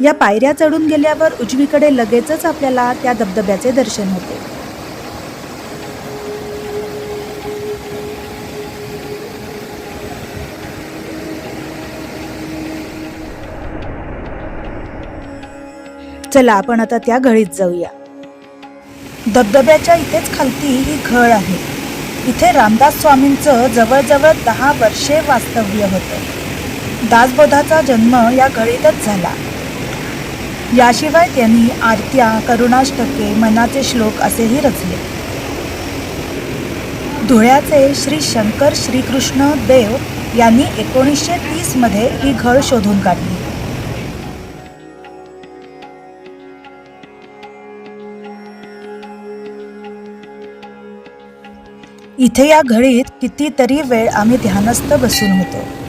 या पायऱ्या चढून गेल्यावर उजवीकडे लगेचच आपल्याला त्या धबधब्याचे दर्शन होते. चला आपण आता त्या घळीत जाऊया. धबधब्याच्या इथेच खालती ही घळ आहे. इथे रामदास स्वामींचं जवळजवळ दहा वर्षे वास्तव्य होतं. दासबोधाचा जन्म या घळीतच झाला. याशिवाय त्यांनी आरत्या करुणाष्टके मनाचे श्लोक असेही रचले. धुळ्याचे श्री शंकर श्रीकृष्ण देव यांनी एकोणीसशे तीसमध्ये ही घळ शोधून काढली. इथे या घडीत कितीतरी वेळ आम्ही ध्यानस्थ बसून होतो.